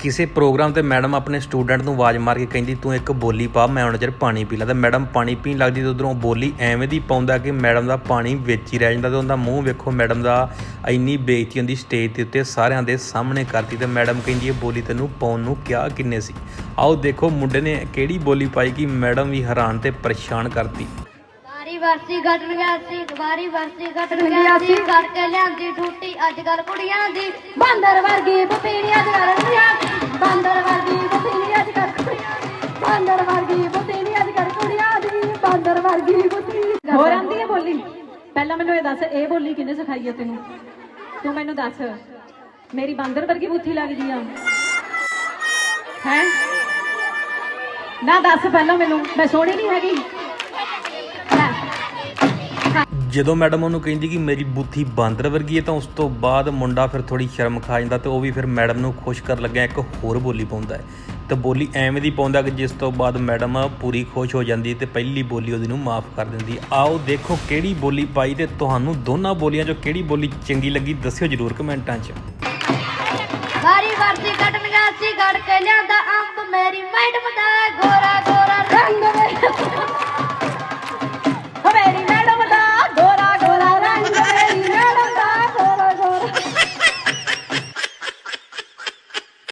ਕਿਸੇ ਪ੍ਰੋਗਰਾਮ ਤੇ ਮੈਡਮ ਆਪਣੇ ਸਟੂਡੈਂਟ ਨੂੰ ਆਵਾਜ਼ ਮਾਰ ਕੇ ਕਹਿੰਦੀ ਤੂੰ ਇੱਕ ਬੋਲੀ ਪਾ ਮੈਂ ਉਹਨਾਂ ਚਿਰ ਪਾਣੀ ਪੀ ਲਾ। ਤੇ ਮੈਡਮ ਪਾਣੀ ਪੀਣ ਲੱਗਦੀ ਤੇ ਉਧਰੋਂ ਬੋਲੀ ਐਵੇਂ ਦੀ ਪਾਉਂਦਾ ਕਿ ਮੈਡਮ ਦਾ ਪਾਣੀ ਵਿੱਚ ਹੀ ਰਹਿ ਜਾਂਦਾ ਤੇ ਉਹਦਾ ਮੂੰਹ ਵੇਖੋ ਮੈਡਮ ਦਾ ਇੰਨੀ ਬੇਇੱਜ਼ਤੀ ਹੁੰਦੀ ਸਟੇਜ ਦੇ ਉੱਤੇ ਸਾਰਿਆਂ ਦੇ ਸਾਹਮਣੇ ਕਰਤੀ ਤੇ ਮੈਡਮ ਕਹਿੰਦੀ ਇਹ ਬੋਲੀ ਤੈਨੂੰ ਪਾਉਣ ਨੂੰ ਕਿਹਾ ਕਿੰਨੇ ਸੀ? ਆਓ ਦੇਖੋ ਮੁੰਡੇ ਨੇ ਕਿਹੜੀ ਬੋਲੀ ਪਾਈ ਕਿ ਮੈਡਮ ਵੀ ਹੈਰਾਨ ਤੇ ਪਰੇਸ਼ਾਨ ਕਰਤੀ। ਵਾਰੀ ਵਾਰਸੀ ਘਟਣ ਗਿਆ ਸੀ ਵਾਰੀ ਵਾਰਸੀ ਘਟਣ ਗਿਆ ਸੀ ਕਰਕੇ ਲਿਆਂਦੀ ਟੂਟੀ ਅੱਜ ਕੱਲ ਕੁੜੀਆਂ ਦੀ ਬਾਂਦਰ ਵਰਗੀ ਕੁੜੀਆਂ ਦੀ ਬਾਂਦਰ ਵਰਗੀ ਅੱਜ ਕੁੜੀਆਂ ਬਾਂਦਰ ਵਰਗੀ ਬੁੱਤੀਨੀ ਅੱਜ ਕੱਲ ਕੁੜੀਆਂ ਦੀ। ਬਾਂਦਰ ਵਰਗੀ ਬੁੱਤੀਨੀ ਹੋਰ ਆਂਦੀ ਹੈ ਬੋਲੀ? ਪਹਿਲਾਂ ਮੈਨੂੰ ਇਹ ਦੱਸ ਇਹ ਬੋਲੀ ਕਿਹਨੇ ਸਿਖਾਈ ਹੈ ਤੈਨੂੰ? ਤੂੰ ਮੈਨੂੰ ਦੱਸ ਮੇਰੀ ਬਾਂਦਰ ਵਰਗੀ ਬੁੱਥੀ ਲੱਗਦੀ ਆ? ਹੈ? ਨਾ ਦੱਸ ਪਹਿਲਾਂ ਮੈਨੂੰ ਮੈਂ ਸੋਹਣੀ ਨਹੀਂ ਹੈਗੀ। ਜਦੋਂ ਮੈਡਮ ਉਹਨੂੰ ਕਹਿੰਦੀ ਕਿ ਮੇਰੀ ਬੁੱਥੀ ਬਾਂਦਰ ਵਰਗੀ ਹੈ ਤਾਂ ਉਸ ਤੋਂ ਬਾਅਦ ਮੁੰਡਾ ਫਿਰ ਥੋੜੀ ਸ਼ਰਮ ਖਾ ਜਾਂਦਾ ਤੇ ਉਹ ਵੀ ਫਿਰ ਮੈਡਮ ਨੂੰ ਖੁਸ਼ ਕਰਨ ਲੱਗਿਆ, ਇੱਕ ਹੋਰ ਬੋਲੀ ਪਾਉਂਦਾ ਹੈ। ਤੇ ਬੋਲੀ ਐਵੇਂ ਦੀ ਪਾਉਂਦਾ ਕਿ ਜਿਸ ਤੋਂ ਬਾਅਦ ਮੈਡਮ ਪੂਰੀ ਖੁਸ਼ ਹੋ ਜਾਂਦੀ ਤੇ ਪਹਿਲੀ ਬੋਲੀ ਉਹਦੀ ਨੂੰ ਮਾਫ ਕਰ ਦਿੰਦੀ। ਆਓ ਦੇਖੋ ਕਿਹੜੀ ਬੋਲੀ ਪਾਈ ਤੇ ਤੁਹਾਨੂੰ ਦੋਨਾਂ ਬੋਲੀਆਂ ਚੋਂ ਕਿਹੜੀ ਬੋਲੀ ਚੰਗੀ ਲੱਗੀ, ਦੱਸਿਓ ਜਰੂਰ ਕਮੈਂਟਾਂ 'ਚ। ਵਾਰੀ ਵਾਰਸੀ ਘਟਣ ਸੀ, ਘੜ ਕੇ ਲਿਆਂਦਾ ਅੰਬ, ਮੇਰੀ ਮੈਡਮ ਦਾ